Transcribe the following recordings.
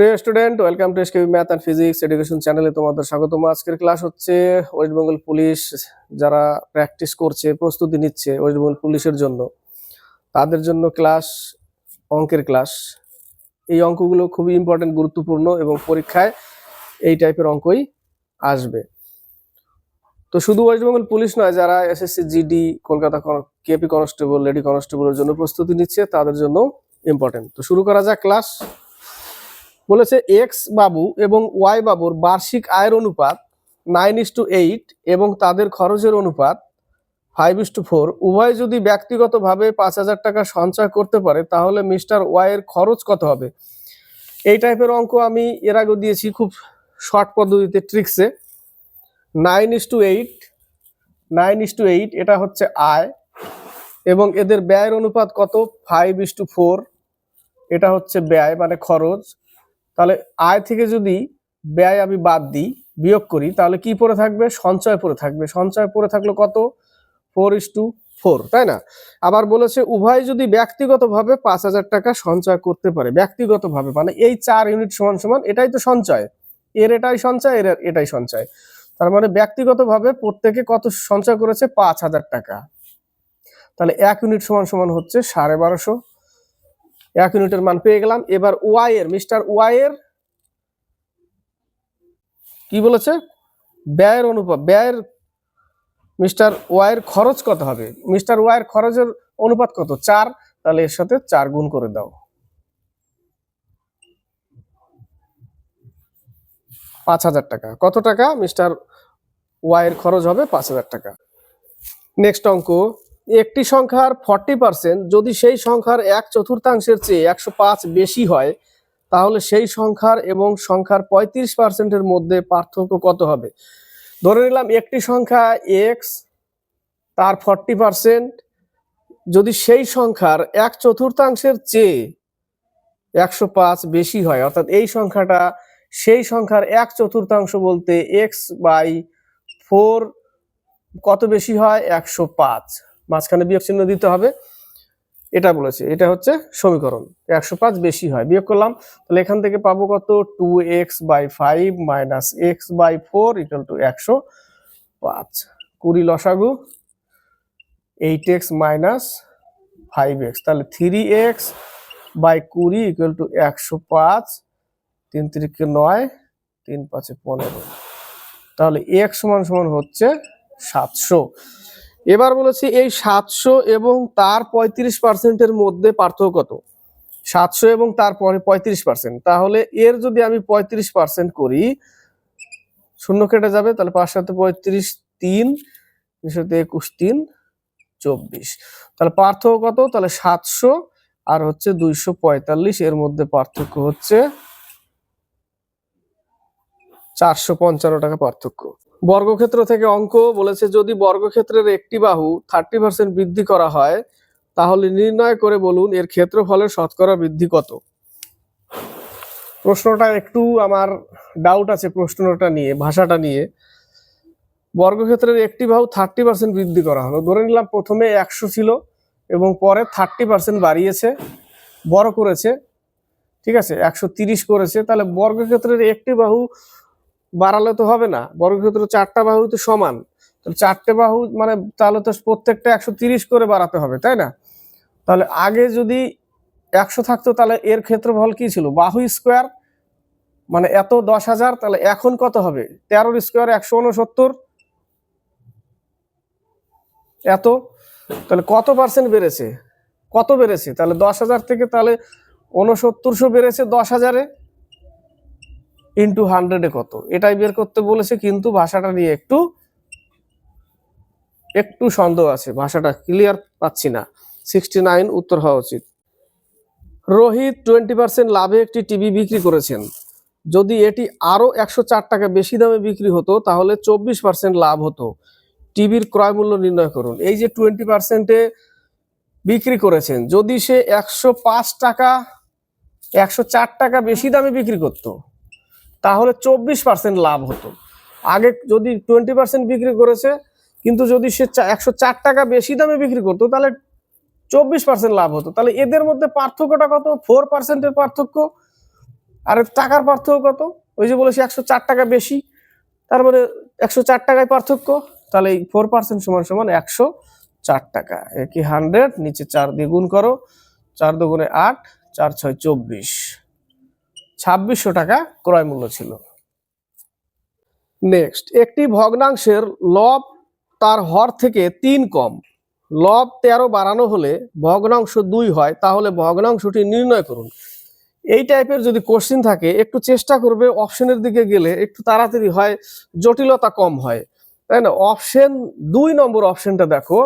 প্রিয় student, welcome to SKB math and physics education চ্যানেলে তোমাদের স্বাগতম। আজকের ক্লাস হচ্ছে ওয়েস্ট বেঙ্গল পুলিশ যারা প্র্যাকটিস করছে, প্রস্তুতি নিচ্ছে ওয়েস্ট বেঙ্গল পুলিশের জন্য। তাদের জন্য ক্লাস, অঙ্কের ক্লাস। এই অঙ্কগুলো খুবই ইম্পর্টেন্ট গুরুত্বপূর্ণ এবং পরীক্ষায় এই টাইপের অঙ্কই আসবে। তো শুধু ওয়েস্ট বেঙ্গল পুলিশ নয়, যারা SSC GD Kolkata KP constable lady কনস্টেবলের জন্য প্রস্তুতি নিচ্ছে, তাদের জন্য ইম্পর্টেন্ট তো শুরু করা যাক ক্লাস। বলেছে এক্স বাবু এবং ওয়াই বাবুর বার্ষিক আয়ের অনুপাত নাইন ইস টু এইট এবং তাদের খরচের অনুপাত ফাইভ ইস টু ফোর উভয় যদি ব্যক্তিগতভাবে পাঁচ হাজার টাকা সঞ্চয় করতে পারে, তাহলে মিস্টার ওয়াইয়ের খরচ কত হবে? এই টাইপের অঙ্ক আমি এর আগেও দিয়েছি খুব শর্ট পদ্ধতিতে ট্রিক্সে nine is two eight nine is two eight এটা হচ্ছে আয় এবং এদের ব্যয়ের অনুপাত কত? ফাইভ ইস টু ফোর এটা হচ্ছে ব্যয় মানে খরচ। তাহলে আয় থেকে যদি ব্যয় আমি বাদ দিই, বিয়োগ করি, তাহলে কি পড়ে থাকবে? সঞ্চয় পড়ে থাকবে। সঞ্চয় পড়ে থাকল কত? ফোর ইস টু ফোর তাই না? আবার বলেছে, উভয় যদি ব্যক্তিগতভাবে পাঁচ হাজার টাকা সঞ্চয় করতে পারে, ব্যক্তিগতভাবে মানে এই চার ইউনিট সমান সমান, এটাই তো সঞ্চয়। এর এটাই সঞ্চয়, এর এটাই সঞ্চয়। তার মানে ব্যক্তিগতভাবে প্রত্যেকে কত সঞ্চয় করেছে? পাঁচ হাজার টাকা। তাহলে এক ইউনিট সমান সমান হচ্ছে সাড়ে বারোশো। এক ইউনিটের মান পেয়ে গেলাম। এবার ওয়াই এর, মিস্টার ওয়াই এর কি বলেছে? ব্যয়ের অনুপাত, ব্যয়ের মিস্টার ওয়াইয়ের খরচ কত হবে? মিস্টার ওয়াইয়ের খরচের অনুপাত কত? চার। তাহলে এর সাথে চার গুণ করে দাও। পাঁচ হাজার টাকা। কত টাকা? মিস্টার ওয়াইয়ের খরচ হবে পাঁচ হাজার টাকা। নেক্সট অঙ্ক। একটি সংখ্যার ফর্টি পার্সেন্ট যদি সেই সংখ্যার এক চতুর্থাংশের চেয়ে একশো পাঁচ বেশি হয়, তাহলে সেই সংখ্যার এবং সংখ্যার পঁয়ত্রিশ পার্সেন্টের মধ্যে পার্থক্য কত হবে? ধরে নিলাম একটি সংখ্যা এক্স তার ফর্টি পার্সেন্ট যদি সেই সংখ্যার এক চতুর্থাংশের চেয়ে একশো পাঁচ বেশি হয়, অর্থাৎ এই সংখ্যাটা সেই সংখ্যার এক চতুর্থাংশ বলতে এক্স বাই ফোর কত বেশি হয়? একশো পাঁচ। মাঝখানে বিয়োগ চিহ্ন দিতে হবে। এটা বলেছে, এটা হচ্ছে সমীকরণ। একশো পাঁচ বেশি হয়, বিয়োগ করলাম, তাহলে এখান থেকে পাবো কত? Two x by five minus x by four equal to একশো পাঁচ। কুড়ি লসাগু, eight x minus five x, তাহলে থ্রি এক্স বাই কুড়ি ইকুয়াল টু একশো পাঁচ, তিন তিরিকে নয়, তিন পাঁচে পনেরো। তাহলে এক্স সমান সমান হচ্ছে সাতশো। এবার বলেছি এই সাতশো এবং তার পঁয়ত্রিশ পার্সেন্টের মধ্যে পার্থক্য কত? সাতশো এবং তার পরে পঁয়ত্রিশ পার্সেন্ট। তাহলে এর যদি আমি পঁয়ত্রিশ পার্সেন্ট করি, শূন্য কেটে যাবে, তাহলে পাঁচ সাথে পঁয়ত্রিশ তিন সাথে একুশ তিন, চব্বিশ। তাহলে পার্থক্য কত? তাহলে সাতশো আর হচ্ছে দুইশো পঁয়তাল্লিশ। এর মধ্যে পার্থক্য হচ্ছে চারশো পঞ্চান্ন টাকা পার্থক্য। বর্গক্ষেত্র থেকে অঙ্ক বলেছে, যদি বর্গক্ষেত্রের একটি বাহু থার্টি পার্সেন্ট বৃদ্ধি করা হয়, তাহলে নির্ণয় করে বলুন এর ক্ষেত্রফলের শতকরা বৃদ্ধি কত। প্রশ্নটা একটু আমার ডাউট আছে প্রশ্নটা নিয়ে, ভাষাটা নিয়ে। বর্গক্ষেত্রের একটি বাহু থার্টি পার্সেন্ট বৃদ্ধি করা হলো। ধরে নিলাম প্রথমে একশো ছিল এবং পরে থার্টি পার্সেন্ট বাড়িয়েছে, বড় করেছে, ঠিক আছে? একশো তিরিশ করেছে, তাহলে বর্গক্ষেত্রের একটি বাহু বাড়ালে তো হবে না বর্গক্ষেত্র চারটা বাহু তো সমান। তো চারটে বাহু মানে তাহলে তো প্রত্যেকটা একশো তিরিশ করে বাড়াতে হবে, তাই না? তাহলে আগে যদি একশো থাকতো, তাহলে এর ক্ষেত্রফল কি ছিল? বাহু স্কোয়ার মানে এত দশ হাজার, তাহলে এখন কত হবে? তেরোর স্কোয়ার একশো উনসত্তর। এত? তাহলে কত পার্সেন্ট বেড়েছে? কত বেড়েছে? তাহলে দশ হাজার থেকে তাহলে উনসত্তরশো বেড়েছে দশ হাজারে। ইন্টু হান্ড্রেডে কত? এটাই বের করতে বলেছে, কিন্তু ভাষাটা নিয়ে একটু একটু সন্দেহ আছে। ভাষাটা ক্লিয়ার পাচ্ছি না। সিক্সটি নাইন উত্তর হওয়া উচিত। রোহিত টোয়েন্টি পার্সেন্ট লাভে একটি টিভি বিক্রি করেছেন। যদি এটি আরও একশো চার টাকা বেশি দামে বিক্রি হতো, তাহলে চব্বিশ পার্সেন্ট লাভ হতো। টিভির ক্রয় মূল্য নির্ণয় করুন। এই যে টোয়েন্টি পার্সেন্টে বিক্রি করেছেন, যদি সে একশো পাঁচ টাকা, একশো চার টাকা বেশি দামে বিক্রি করতো তাহলে চব্বিশ পার্সেন্ট লাভ হতো। আগে যদি টোয়েন্টি পার্সেন্ট বিক্রি করেছে, কিন্তু যদি সে একশো চার টাকা বেশি দামে বিক্রি করতো, তাহলে চব্বিশ পার্সেন্ট লাভ হতো। তাহলে এদের মধ্যে পার্থক্যটা কত? ফোর পার্সেন্টের পার্থক্য। আর টাকার পার্থক্য কত? ওই যে বলেছি একশো চার টাকা বেশি, তার মানে একশো চার টাকায় পার্থক্য। তাহলে এই ফোর পার্সেন্ট সমান সমান একশো চার টাকা। একই হান্ড্রেড নিচে চার দিয়ে গুণ করো, চার দুগুণে আট, চার ছয় চব্বিশ। ছাব্বিশশো টাকা ক্রয় মূল্য ছিল। নেক্সট একটি ভগ্নাংশের লব তার হর থেকে তিন কম। লব তেরো বাড়ানো হলে ভগ্নাংশ দুই হয়, তাহলে ভগ্নাংশটি নির্ণয় করুন। এই টাইপের যদি কোশ্চিন থাকে, একটু চেষ্টা করবে অপশনের দিকে গেলে একটু তাড়াতাড়ি হয়, জটিলতা কম হয়। তাই না? অপশন দুই নম্বর অপশনটা দেখো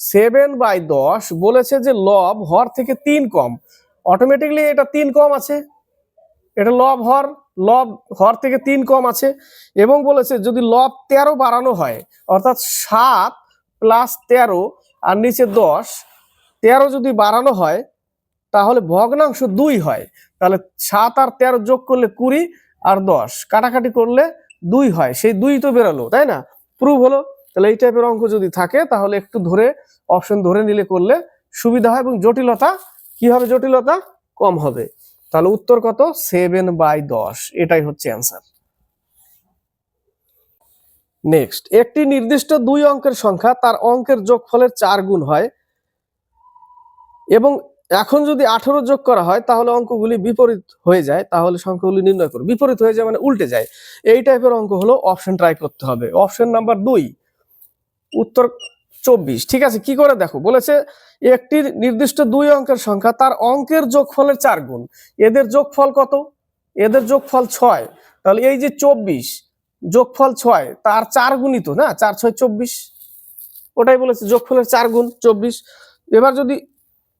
সেভেন বাই দশ বলেছে যে লব হর থেকে তিন কম। অটোমেটিকলি এটা তিন কম আছে। এটা লব হর লব হর থেকে তিন কম আছে, এবং বলেছে যদি লব তেরো বাড়ানো হয়, অর্থাৎ সাত প্লাস তেরো আর নিচে দশ, তেরো যদি বাড়ানো হয়, তাহলে ভগ্নাংশ দুই হয়। তাহলে সাত আর তেরো যোগ করলে কুড়ি আর দশ, কাটাকাটি করলে দুই হয়। সেই দুই তো বেরোলো, তাই না? প্রুভ হলো। তাহলে এই টাইপের অঙ্ক যদি থাকে, তাহলে একটু ধরে অপশন ধরে নিলে করলে সুবিধা হয়, এবং জটিলতা কি হবে? জটিলতা কম হবে। তাহলে উত্তর কত? সেভেন বাই দশ। এটাই হচ্ছে অ্যান্সার নেক্সট একটি নির্দিষ্ট দুই অঙ্কের সংখ্যা তার অঙ্কের যোগফলের চার গুণ হয় এবং এখন যদি আঠারো যোগ করা হয়, তাহলে অঙ্কগুলি বিপরীত হয়ে যায়, তাহলে সংখ্যাগুলি নির্ণয় করো। বিপরীত হয়ে যায় মানে উল্টে যায়। এই টাইপের অঙ্ক হলো অপশন ট্রাই করতে হবে। অপশন নাম্বার দুই, উত্তর চব্বিশ। ঠিক আছে, কি করে দেখো? বলেছে একটি নির্দিষ্ট দুই অঙ্কের সংখ্যা, তার অঙ্কের যোগফলের চার গুণ। এদের যোগফল কত? এদের যোগফল ছয়। তাহলে এই যে চব্বিশ, যোগফল ছয়, তার চার গুণই তো না? চার, ছয়, চব্বিশ। ওটাই বলেছে, যোগফলের চার গুণ, চব্বিশ। এবার যদি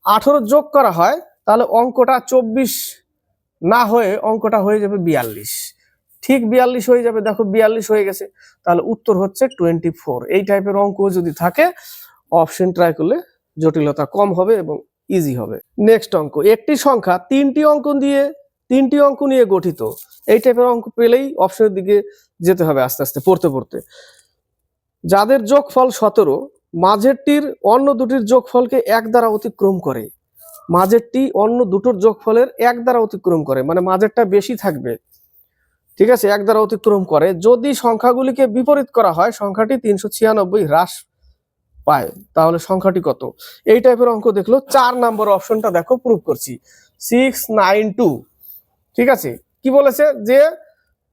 আঠেরো যোগ করা হয়, তাহলে অঙ্কটা চব্বিশ না হয়ে অঙ্কটা হয়ে যাবে বিয়াল্লিশ। ঠিক বিয়াল্লিশ হয়ে যাবে, দেখো বিয়াল্লিশ হয়ে গেছে। তাহলে উত্তর হচ্ছে টোয়েন্টি ফোর এই টাইপের অঙ্ক যদি থাকে অপশন ট্রাই করলে জটিলতা কম হবে এবং ইজি হবে। নেক্সট অঙ্ক, একটি সংখ্যা তিনটি অঙ্ক দিয়ে, তিনটি অঙ্ক নিয়ে গঠিত। এই টাইপের অঙ্ক পেলেই অপশনের দিকে যেতে হবে আস্তে আস্তে, পড়তে পড়তে। যাদের যোগফল সতেরো, মাঝেরটির অন্য দুটির যোগফলকে এক দ্বারা অতিক্রম করে। মাঝেরটি অন্য দুটোর যোগফলের এক দ্বারা অতিক্রম করে মানে মাঝেরটা বেশি থাকবে। ঠিক আছে, এক দ্বারা অতিক্রম করে। যদি সংখ্যাগুলিকে বিপরীত করা হয়, সংখ্যাটি তিনশো ছিয়ানব্বই হ্রাস পায়। তাহলে সংখ্যাটি কত? এই টাইপের অঙ্ক দেখল, চার নাম্বার অপশনটা দেখো প্রুভ করছি। সিক্স নাইন টু ঠিক আছে? কি বলেছে? যে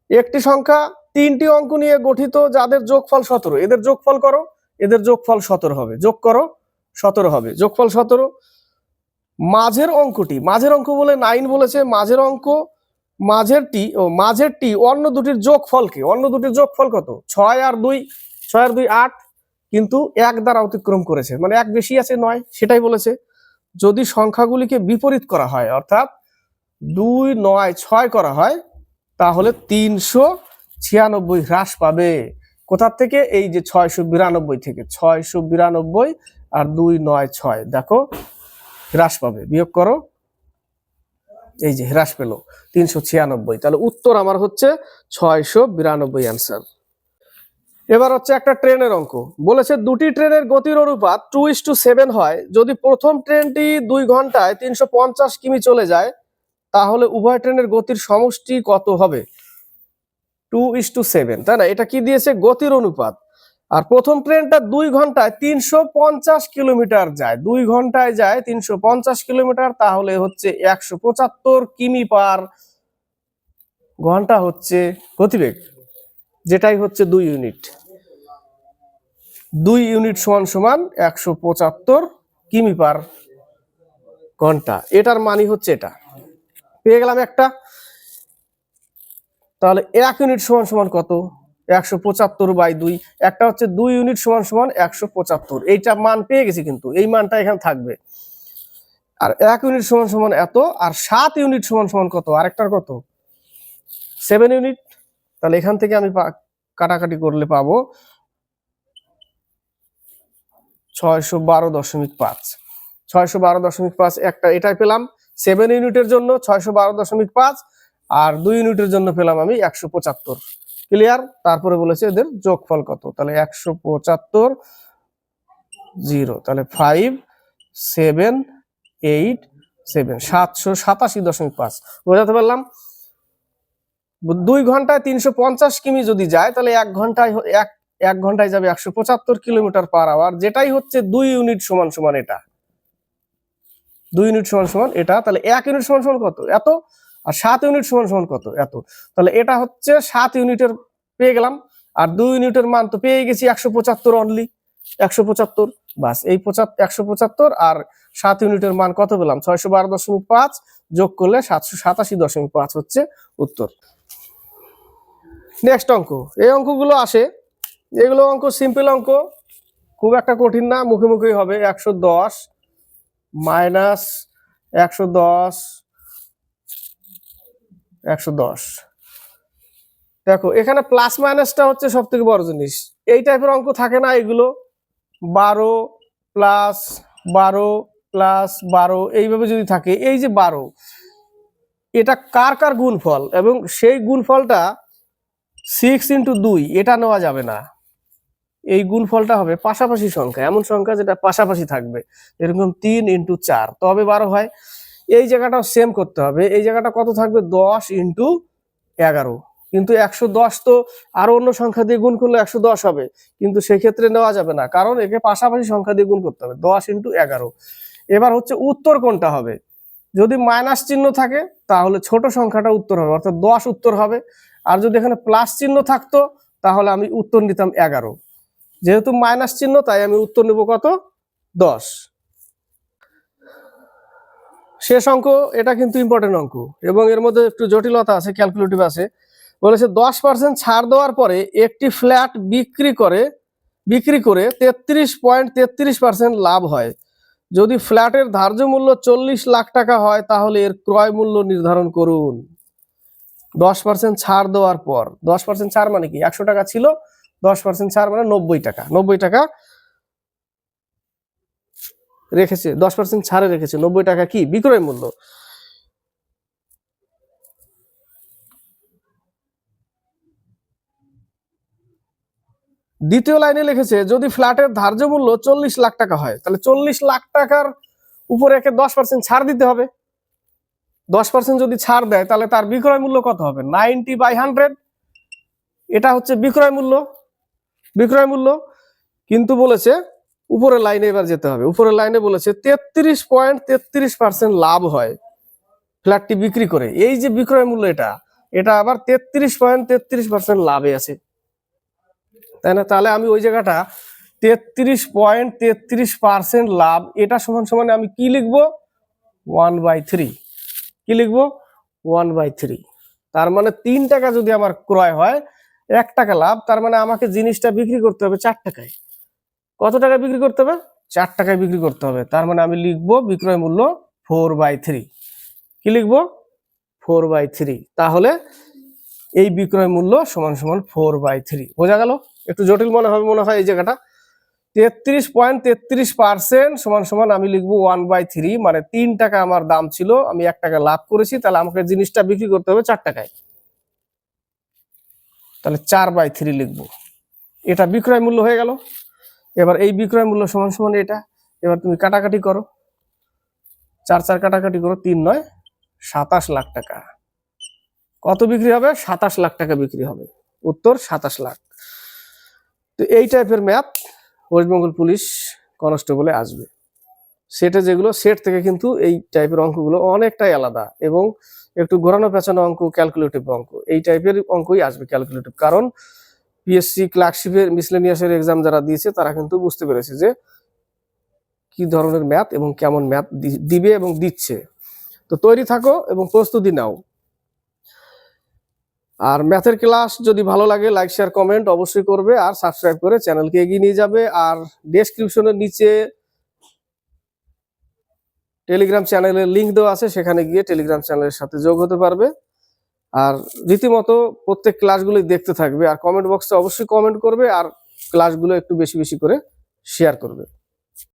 একটি সংখ্যা তিনটি অঙ্ক নিয়ে গঠিত, যাদের যোগফল সতেরো। এদের যোগফল করো, এদের যোগফল সতেরো হবে। যোগ করো, সতেরো হবে। যোগফল সতেরো। মাঝের অঙ্কটি, মাঝের অঙ্ক বলে নাইন বলেছে, মাঝের অঙ্ক মাঝেরটি ও মাঝেরটি অন্য দুটির যোগফলকে অন্য দুটির যোগফল কত? ছয় আর দুই, ছয় আর দুই আট, কিন্তু এক দ্বারা অতিক্রম করেছে। মানে এক বেশি আছে নয়, সেটাই বলেছে। যদি সংখ্যাগুলিকে বিপরীত করা হয়, অর্থাৎ দুই, নয়, ছয় করা হয়, তাহলে তিনশো ছিয়ানব্বই হ্রাস পাবে। কোথার থেকে? এই যে ছয়শো বিরানব্বই থেকে। ছয়শো বিরানব্বই আর দুই, নয়, ছয়, দেখো, হ্রাস পাবে। বিয়োগ করো। এই যে হ্রাস পেল, তিনশো ছিয়ানব্বই। তাহলে উত্তর আমার হচ্ছে ছয়শো বিরানব্বই অ্যান্সার এবার হচ্ছে একটা ট্রেনের অঙ্ক। বলেছে দুটি ট্রেনের গতির অনুপাত টু ইস টু সেভেন হয়। যদি প্রথম ট্রেনটি দুই ঘন্টায় তিনশো পঞ্চাশ কিমি চলে যায়, তাহলে উভয় ট্রেনের গতির সমষ্টি কত হবে? টু ইস টু সেভেন তাই না? এটা কি দিয়েছে? গতির অনুপাত। আর প্রথম ট্রেনটা দুই ঘন্টায় তিনশো পঞ্চাশ কিলোমিটার যায়। দুই ঘন্টায় যায় তিনশো পঞ্চাশ কিলোমিটার, তাহলে হচ্ছে একশো পঁচাত্তর কিমি পার ঘণ্টা হচ্ছে গতিবেগ, যেটাই হচ্ছে দুই ইউনিট। দুই ইউনিট সমান সমান একশো পঁচাত্তর কিমি পার ঘণ্টা। এটার মানি হচ্ছে এটা। পেয়ে গেলাম একটা। তাহলে এক ইউনিট সমান সমান কত? একশো পঁচাত্তর বাই দুই। একটা হচ্ছে দুই ইউনিট সমান সমান একশো পঁচাত্তর। এইটা মান পেয়ে গেছি কিন্তু, এই মানটা এখানে থাকবে। আর এক ইউনিট সমান সমান এত, আর সাত ইউনিট সমান সমান কত, আরেকটার কত? সেভেন ইউনিট, তাহলে এখান থেকে আমি কাটাকাটি করলে পাবো ছয়শো বারো দশমিক পাঁচ। ছয়শো বারো দশমিক পাঁচ একটা এটাই পেলাম। সেভেন ইউনিটের জন্য ছয়শো বারো দশমিক পাঁচ, আর দুই ইউনিটের জন্য পেলাম আমি একশো পঁচাত্তর। ক্লিয়ার তারপরে বলেছে এদের যোগফল কত? তাহলে একশো পঁচাত্তর জিরো তাহলে ফাইভ সেভেন এইট সেভেন সাতশো সাতাশি দশমিক পাঁচ। বোঝাতে পারলাম? দুই ঘন্টায় তিনশো পঞ্চাশ কিমি যদি যায়, তাহলে এক ঘন্টায় এক এক ঘন্টায় যাবে একশো পঁচাত্তর কিলোমিটার পার আওয়ার যেটাই হচ্ছে দুই ইউনিট সমান সমান এটা। দুই ইউনিট সমান সমান এটা। তাহলে এক ইউনিট সমান সমান কত? এত? আর সাত ইউনিট সমান সমান কত? এত। তাহলে এটা হচ্ছে সাত ইউনিটের পেয়ে গেলাম। আর দুই ইউনিটের মান তো পেয়ে গেছি একশো পঁচাত্তর অনলি একশো পঁচাত্তর। বাস, এই পঁচাত্তর একশো পঁচাত্তর আর সাত ইউনিটের মান কত পেলাম? ছয়শো বারো দশমিক পাঁচ যোগ করলে সাতশো সাতাশি দশমিক পাঁচ হচ্ছে উত্তর। নেক্সট অঙ্ক। এই অঙ্কগুলো আসে। এগুলো অঙ্ক সিম্পল অঙ্ক। খুব একটা কঠিন না, মুখে মুখেই হবে। একশো দশ মাইনাস একশো দশ একশো দশ। দেখো, এখানে প্লাস মাইনাসটা হচ্ছে সব থেকে বড় জিনিস। এই টাইপের অঙ্ক থাকে না এগুলো। বারো প্লাস বারো প্লাস বারো, এইভাবে যদি থাকে, এই যে বারো, এটা কার কার গুণফল? এবং সেই গুণফলটা সিক্স ইন্টু দুই, এটা নেওয়া যাবে না। এই গুণফলটা হবে পাশাপাশি সংখ্যা, এমন সংখ্যা যেটা পাশাপাশি থাকবে এরকম তিন ইন্টু চার। তবে বারো হয়। এই জায়গাটাও সেম করতে হবে। এই জায়গাটা কত থাকবে? দশ ইন্টু এগারো। কিন্তু একশো দশ তো আরও অন্য সংখ্যা দিয়ে গুণ করলে একশো দশ হবে। কিন্তু সেক্ষেত্রে নেওয়া যাবে না। কারণ একে পাশাপাশি সংখ্যা দিয়ে গুণ করতে হবে। দশ ইন্টু এগারো। এবার হচ্ছে উত্তর কোনটা হবে? যদি মাইনাস চিহ্ন থাকে, তাহলে ছোট সংখ্যাটা উত্তর হবে। অর্থাৎ দশ উত্তর হবে। আর যদি এখানে প্লাস চিহ্ন থাকতো, তাহলে আমি উত্তর নিতাম এগারো। যেহেতু মাইনাস চিহ্ন, তাই আমি উত্তর নেব কত? দশ। শেষ অঙ্ক, এটা কিন্তু ইম্পর্টেন্ট অঙ্ক। এবং এর মধ্যে একটু জটিলতা আছে ক্যালকুলেটিভ আছে। বলেছে, দশ পার্সেন্ট ছাড় দেওয়ার পরে একটি ফ্ল্যাট বিক্রি করে বিক্রি করে তেত্রিশ পয়েন্ট তেত্রিশ পার্সেন্ট লাভ হয়। যদি ফ্ল্যাটের ধার্য মূল্য চল্লিশ লাখ টাকা হয়, তাহলে এর ক্রয় মূল্য নির্ধারণ করুন। দশ পার্সেন্ট ছাড় দেওয়ার পর, দশ পার্সেন্ট ছাড় মানে কি? একশো টাকা ছিল, দশ পার্সেন্ট ছাড় মানে নব্বই টাকা। নব্বই টাকা রেখেছে, দশ পার্সেন্ট ছাড়ে রেখেছে, নব্বই টাকা কি? বিক্রয় মূল্য। দ্বিতীয় লাইনে লিখেছে, যদি ফ্ল্যাটের ধার্য মূল্য চল্লিশ লাখ টাকা হয়, তাহলে চল্লিশ লাখ টাকার উপরে একে দশ পার্সেন্ট ছাড় দিতে হবে। দশ পার্সেন্ট যদি ছাড় দেয়, তাহলে তার বিক্রয় মূল্য কত হবে? Ninety by hundred. এটা হচ্ছে বিক্রয় মূল্য। বিক্রয় মূল্য কিন্তু বলেছে উপরের লাইনে এবার যেতে হবে। উপরের লাইনে বলেছে, তেত্রিশ পয়েন্ট তেত্রিশ পার্সেন্ট লাভ হয় ফ্ল্যাটটি বিক্রি করে। এই যে বিক্রয় মূল্য এটা এটা আবার তেত্রিশ পয়েন্ট তেত্রিশ পার্সেন্ট লাভে আছে। তাই না? তাহলে আমি ওই জায়গাটা তেত্রিশ পয়েন্ট তেত্রিশ পার্সেন্ট লাভ, এটা সমান সমান আমি কি লিখব? One by three. কি লিখব? One by three. তার মানে তিন টাকা যদি আমার ক্রয় হয়, এক টাকা লাভ, তার মানে আমাকে জিনিসটা বিক্রি করতে হবে চার টাকায়। কত টাকায় বিক্রি করতে হবে? চার টাকায় বিক্রি করতে হবে। তার মানে আমি লিখব বিক্রয় মূল্য ফোর বাই থ্রি কি লিখব? ফোর বাই থ্রি তাহলে এই বিক্রয় মূল্য সমান সমান ফোর বাই থ্রি বোঝা গেল? একটু জটিল মনে হবে, মনে হয় এই জায়গাটা। তেত্রিশ পয়েন্ট তেত্রিশ পার্সেন্ট সমান সমান আমি লিখব ওয়ান বাই থ্রি মানে তিন টাকা আমার দাম ছিল, আমি এক টাকা লাভ করেছি, তাহলে আমাকে জিনিসটা বিক্রি করতে হবে চার টাকায়। তাহলে চার বাই থ্রি লিখব। এটা বিক্রয় মূল্য হয়ে গেল। এবার এই বিক্রয় মূল্য সমান সমান এটা। এবার তুমি কাটাকাটি করো। চার চার কাটাকাটি করো, তিন নয়, সাতাশ লাখ টাকা। কত বিক্রি হবে? সাতাশ লাখ টাকা বিক্রি হবে। উত্তর, সাতাশ লাখ। তো এই টাইপের ম্যাপ ওয়েস্টবেঙ্গল পুলিশ কনস্টেবলে আসবে। সেটে যেগুলো, সেট থেকে কিন্তু এই টাইপের অঙ্কগুলো অনেকটাই আলাদা এবং একটু ঘোরানো পেছানো অঙ্ক ক্যালকুলেটিভ অঙ্ক, এই টাইপের অঙ্কই আসবে ক্যালকুলেটিভ কারণ পিএসসি ক্লার্কশিপের মিসলেনিয়াসের এক্সাম যারা দিয়েছে, তারা কিন্তু বুঝতে পেরেছে যে কি ধরনের ম্যাথ এবং কেমন ম্যাথ দিবে এবং দিচ্ছে। তো তৈরি থাকো এবং প্রস্তুতি নাও। আর ম্যাথের ক্লাস যদি ভালো লাগে লাইক শেয়ার কমেন্ট অবশ্যই করবে আর সাবস্ক্রাইব করে চ্যানেলকে এগিয়ে নিয়ে যাবে। আর ডেসক্রিপশনের নিচে টেলিগ্রাম চ্যানেলের লিঙ্ক দেওয়া আছে, সেখানে গিয়ে টেলিগ্রাম চ্যানেলের সাথে যোগ হতে পারবে। আর রীতিমতো প্রত্যেক ক্লাসগুলোই দেখতে থাকবে। আর কমেন্ট বক্সে অবশ্যই কমেন্ট করবে আর ক্লাসগুলো একটু বেশি বেশি করে শেয়ার করবে।